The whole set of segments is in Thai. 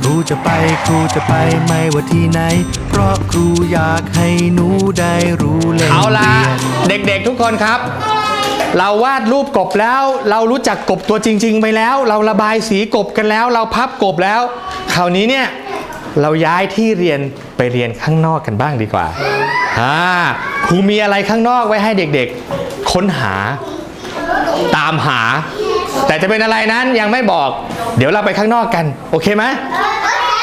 ครูจะไปครูจะไปไม่ว่าที่ไหน เพราะครูอยากให้หนูได้รู้เล่นเอาละเรียนเด็กๆทุกคนครับ เราวาดรูปกบแล้ว เรารู้จักกบตัวจริง ๆ ไปแล้ว เราระบายสีกบกันแล้ว เราพับกบแล้วคราวนี้เนี่ยเราย้ายที่เรียนไปเรียนข้างนอกกันบ้างดีกว่าอ่าครูมีอะไรข้างนอกไว้ให้เด็กๆ ค้นหา ตามหา แต่จะเป็นอะไรนั้นยังไม่บอก เดี๋ยวเราไปข้างนอกกัน โอเคไหม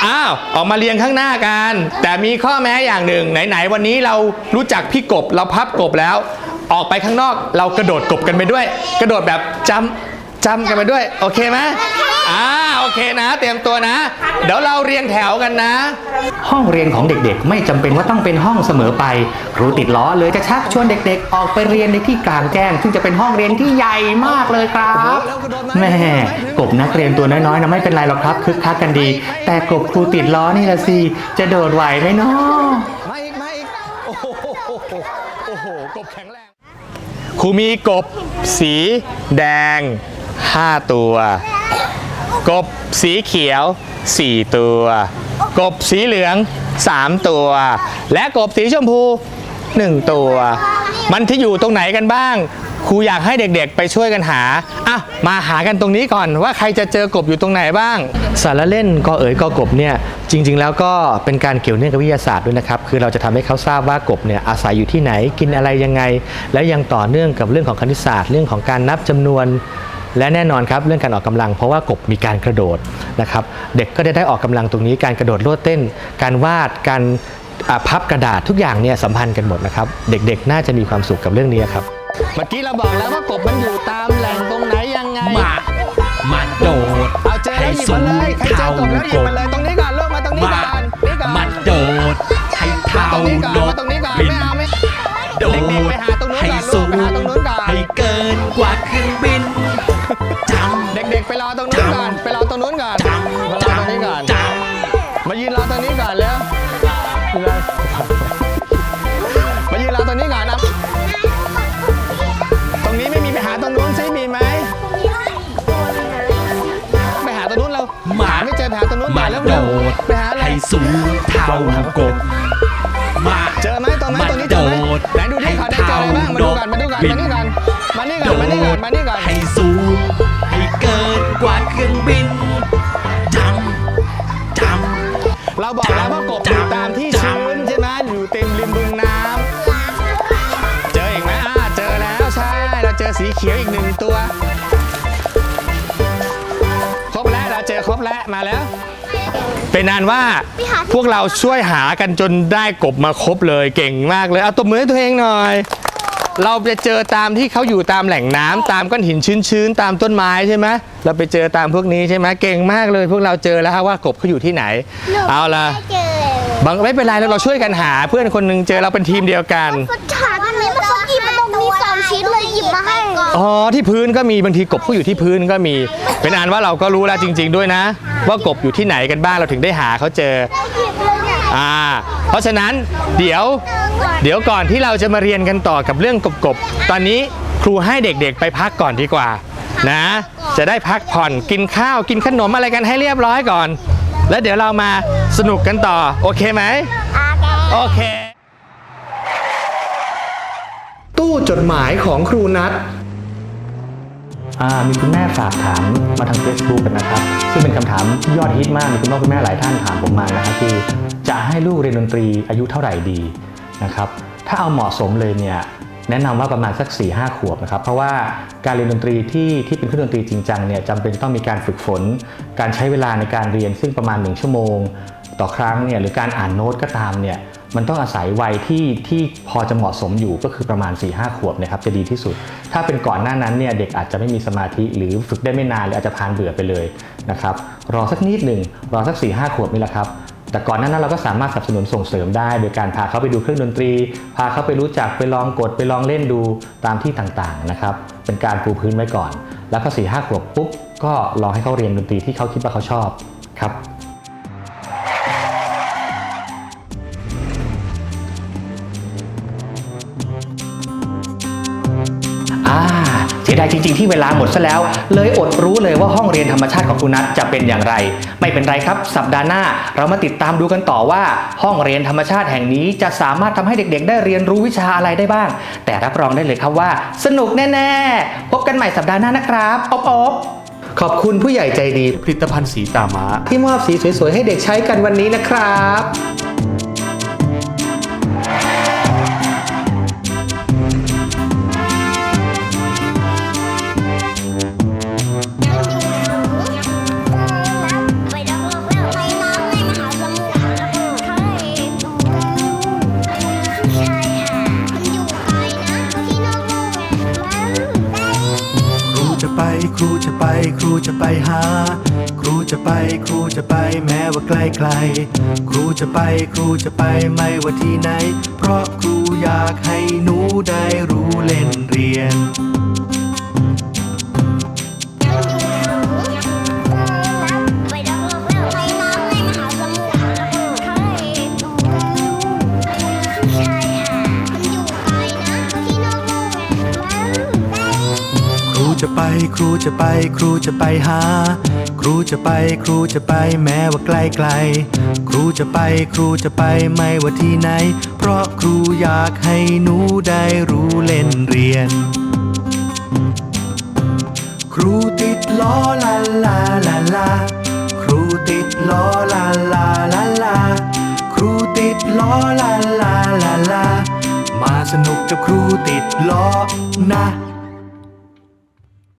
อ้าวออกมาเรียงข้างหน้ากัน แต่มีข้อแม้อย่างหนึ่งไหนๆวันนี้เรารู้จักพี่กบเราพับกบแล้ว ออกไปข้างนอกเรากระโดดกบกันไปด้วย กระโดดแบบจำจำกันไปด้วย โอเคไหม อ่าโอเคนะ เตรียมตัวนะ เดี๋ยวเราเรียงแถวกันนะ ห้องเรียนของเด็กๆ ไม่จำเป็นว่าต้องเป็นห้องเสมอไป ครูติดล้อเลยจะชักชวนเด็กๆ ออกไปเรียนในที่กลางแจ้ง ซึ่งจะเป็นห้องเรียนที่ใหญ่มากเลยครับแม่กบนักเรียนตัวน้อยๆนะไม่เป็นไรหรอกครับคึกคักกันดี แต่กบครูติดล้อนี่ละสิจะโดดไหวไหมเนาะ มาอีกมาอีกโอ้โหโอ้โหกบแข็งแรงครูมีกบสีแดง 5 ตัว กบสีเขียว 4 ตัว กบสีเหลือง 3 ตัว และกบสีชมพู 1 ตัว มันที่อยู่ตรงไหนกันบ้าง ครูอยากให้เด็กๆไปช่วยกันหาอะมาหากันตรงนี้ก่อนว่าใครจะเจอกบอยู่ตรงไหนบ้าง สารเล่นกอเอ๋ยกอกบเนี่ยจริง ๆ แล้วก็เป็นการเกี่ยวเนื่องกับวิทยาศาสตร์ด้วยนะครับคือเราจะทำให้เขาทราบว่ากบเนี่ยอาศัยอยู่ที่ไหนกินอะไรยังไง แล้วยังต่อเนื่องกับเรื่องของคณิตศาสตร์เรื่องของการนับจำนวน และแน่นอนครับเรื่องการออกกำลัง เพราะว่ากบมีการกระโดดนะครับเด็กก็ได้ได้ออกกำลังตรงนี้การกระโดดโลดเต้น การวาดการอ่าพับกระดาษทุกอย่างเนี่ยสัมพันธ์กันหมดนะครับเด็กๆ น่าจะมีความสุขกับเรื่องนี้ครับเมื่อกี้เราบอกแล้วว่ากบมันอยู่ตามแหล่งตรงไหนยังไงมามาโดดเอาเจอแล้วหยิบมาเลยใครเจอกบแล้วหยิบมาเลยตรงนี้ก่อนลูกมาตรงนี้มาก่อนนี่ก่อนมาโดดให้มาเท่าตรงนี้ก่อนนมากตรงนี้ก่อน ม่เจอไปหาตรงนู้นก่มาอนแล้วโดเร็วดไปหาเลยให้สูงเท่ากบมาเจอไหมตรงไหนมาตรงนี้เจอไหมโดดไหนดูที่เขาได้เจออะไรบ้างมาดูก่อนมาดูก่อนมานี่ก่อนมานี่ก่อนมานี่ก่อนมานี่ก่อนให้สูงให้เกินกว่าเครื่องบินจำจำเราบอกแล้วว่ากบอยู่ตามที่ชื้นใช่ไหมอยู่เต็มริมบึงน้ำเจออีกไหมอ่าเจอแล้วใช่เราเจอสีเขียวอีกหนึ่งตัว ครบแล้วเราเจอครบแล้วมาแล้ว เป็นนานว่าพวกเราช่วยหากันจนได้กบมาครบเลยเก่งมากเลยเอาตบมือให้ตัวเองหน่อย เราจะเจอตามที่เขาอยู่ตามแหล่งน้ำตามก้อนหินชื้นๆตามต้นไม้ใช่ไหมเราไปเจอตามพวกนี้ใช่ไหมเก่งมากเลยพวกเราเจอแล้วครับว่ากบเขาอยู่ที่ไหน เอาละเจอบางไม่เป็นไรแล้วเราช่วยกันหาเพื่อนคนหนึงเจอเราเป็นทีมเดียวกันฟุตถาด หยิบมาให้ อ๋อที่พื้นก็มีบางทีกบเขาอยู่ที่พื้นก็มี เป็นอันว่าเราก็รู้แล้วจริง ๆ ด้วยนะ ว่ากบอยู่ที่ไหนกันบ้างเราถึงได้หาเขาเจอหยิบเลยเนี่ยอ่า เพราะฉะนั้นเดี๋ยว เดี๋ยวก่อนที่เราจะมาเรียนกันต่อกับเรื่องกบๆตอนนี้ครูให้เด็กๆไปพักก่อนดีกว่า นะ จะได้พักผ่อนกินข้าวกินขนมอะไรกันให้เรียบร้อยก่อน แล้วเดี๋ยวเรามาสนุกกันต่อ โอเคไหมโอเค ตู้จดหมายของครูนัทอ่ามีคุณแม่ฝากถามมาทาง Facebook กันนะครับ ซึ่งเป็นคำถามที่ยอดฮิตมากมีคุณพ่อคุณแม่หลายท่านถามผมมานะครับคือจะให้ลูกเรียนดนตรีอายุเท่าไหร่ดีนะครับถ้าเอาเหมาะสมเลยเนี่ยแนะนำว่าประมาณสัก4-5หขวบนะครับเพราะว่าการเรียนดนตรีที่ที่เป็นเครื่องดนตรีจริงจังเนี่ยจำเป็นต้องมีการฝึกฝน การใช้เวลาในการเรียนซึ่งประมาณ 1 ชั่วโมง ต่อครั้งเนี่ยหรือการอ่านโน้ตก็ตามเนี่ย มันต้องอาศัยวัยที่ที่พอจะเหมาะสมอยู่ก็คือประมาณ4-5ขวบนะครับจะดีที่สุด ถ้าเป็นก่อนหน้านั้นเนี่ยเด็กอาจจะไม่มีสมาธิหรือฝึกได้ไม่นานหรืออาจจะพานเบื่อไปเลยนะครับรอสักนิดหนึ่งรอสัก4-5ขวบนี่แหละครับแต่ก่อนหน้านั้นเราก็สามารถสนับสนุนส่งเสริมได้โดยการพาเขาไปดูเครื่องดนตรี พาเขาไปรู้จักไปลองกดไปลองเล่นดูตามที่ต่างๆนะครับเป็นการปูพื้นไว้ก่อน แล้วพอ4-5ขวบปุ๊บก็ลองให้เขาเรียนดนตรีที่เขาคิดว่าเขาชอบครับ อ่าทีดายจริง ๆ ที่เวลาหมดซะแล้ว เลยอดรู้เลยว่าห้องเรียนธรรมชาติของคุณนัทจะเป็นอย่างไร ไม่เป็นไรครับ สัปดาห์หน้า เรามาติดตามดูกันต่อว่า ห้องเรียนธรรมชาติแห่งนี้จะสามารถทำให้เด็ก ๆ ได้เรียนรู้วิชาอะไรได้บ้าง แต่รับรองได้เลยครับว่า สนุกแน่ ๆ พบกันใหม่สัปดาห์หน้านะครับอบอบขอบคุณผู้ใหญ่ใจดี ผลิตภัณฑ์สีตาม้าที่มอบสีสวยๆให้เด็กใช้กันวันนี้นะครับ ครูจะไปครูจะไปหา ครูจะไปครูจะไปแม้ว่าไกลไกล ครูจะไปครูจะไปไม่ว่าที่ไหน เพราะครูอยากให้หนูได้รู้เล่นเรียนไป จะไป ครูจะไป ครูจะไปหา ครูจะไป ครูจะไปแม้ว่าไกลไกล ครูจะไป ครูจะไปไม่ว่าที่ไหน เพราะครูอยากให้หนูได้รู้เล่นเรียน ครูติดล้อลาลาลาลา ครูติดล้อลาลาลาลา ครูติดล้อลาลาลาลา มาสนุกกับครูติดล้อนะ